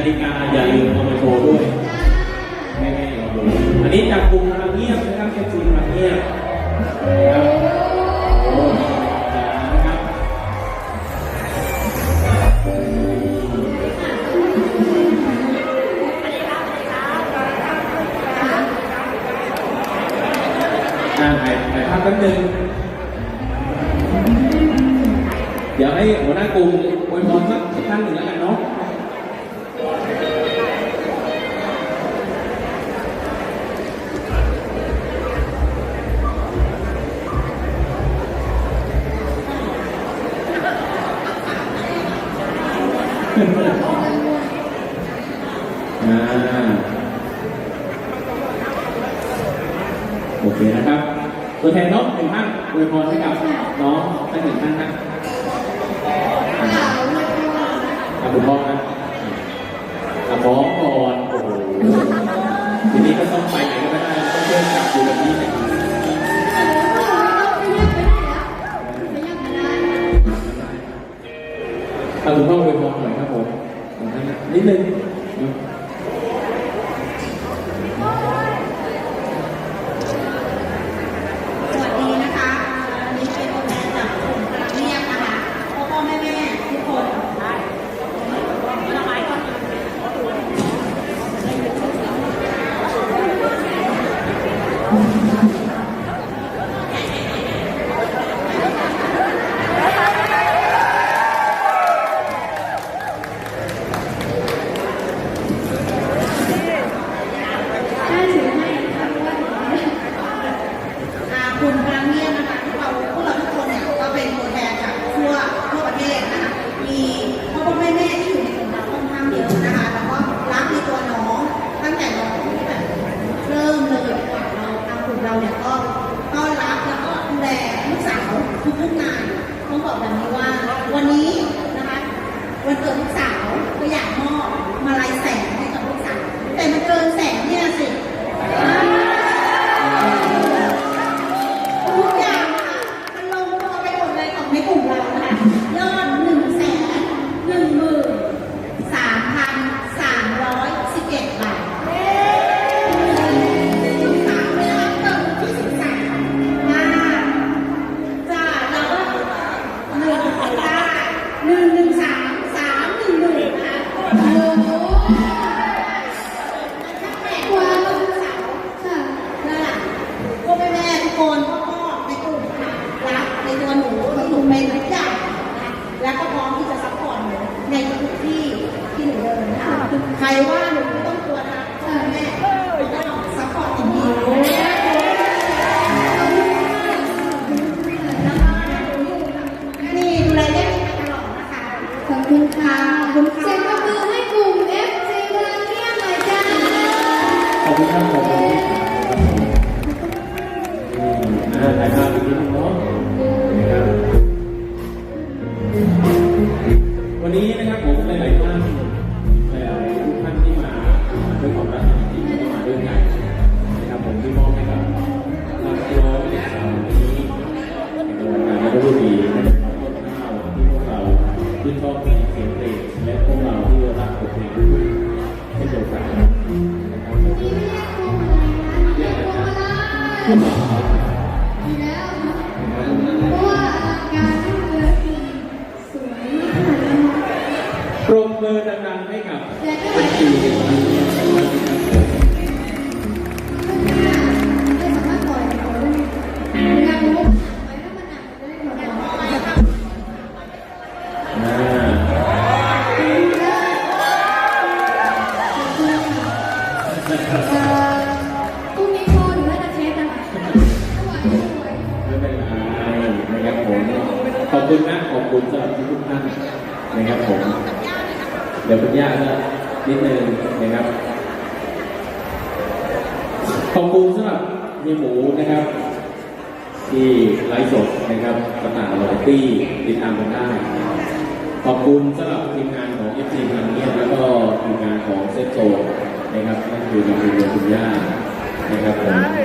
นาฬิกาใหญ่าอามาโชวด้วยไม่ไม่ลองดูอันนี้จากกลุ่มพลังเงียบนะครับแคปซูลพลังเงียบนะครับโอ้นะครับอ่าถ่ายถ่ายภาพแป๊บนึงเดี๋ยวให้หัวหน้ากลุ่มอวยพรสักครั้งหนึ่งแล้วกัน อ่าโอเคนะครับ ตัวแทนน้องหนึ่งท่านอวยพรให้กับน้องท่านหนึ่งท่านนะอ่าคุณพ่อนะอะพร้อมก่อนโอ้โหทีนี้ก็ต้องไปไหนก็ไม่ได้ต้องเดินกลับอยู่แบบนี้เนี่ นนะนิดนึง ใครว่าหนูไม่ต้องกลัวนะพ่อแม่ซัพพอร์ตอย่างดีนี่ดูแลเนี้มาตลอดนะคะ ขอบคุณค่ะขอบคุณค่ะเซ็นประมือให้กลุ่ม FC พลังเที่ยงหน่อยจ้าขอบคุณครับขอบคุณครับถ่ายภาพอีกทีหนึงเนาะนะครับ วันนี้นะครับผมหลายๆท่าน ด้วยใจนะครับผมที่มอบให้กับนักร้องเด็กสาวคนนี้ในวงการนักดนตรีนะครับข้าวที่พวกเราที่ชอบเพลงเสียงเพลงและพวกเราที่รักบทเพลงด้วยเช่นเดียวกันนะครับขอบคุณ ขอบคุณนะขอบคุณสำหรับทุกท่านนะครับผม เดี๋ยวคุณย่าจะนิดนึงนะครับ ขอบคุณสำหรับเฮียหมูนะครับ ที่ไลฟ์สดนะครับต่างๆเราตี้ติดตามกันได้ขอบคุณสำหรับทีมงานของเอฟซีทางเนียแล้วก็ทีมงานของเซตโซนะครับนั่นคือคุณลุงคุณย่านะครับผม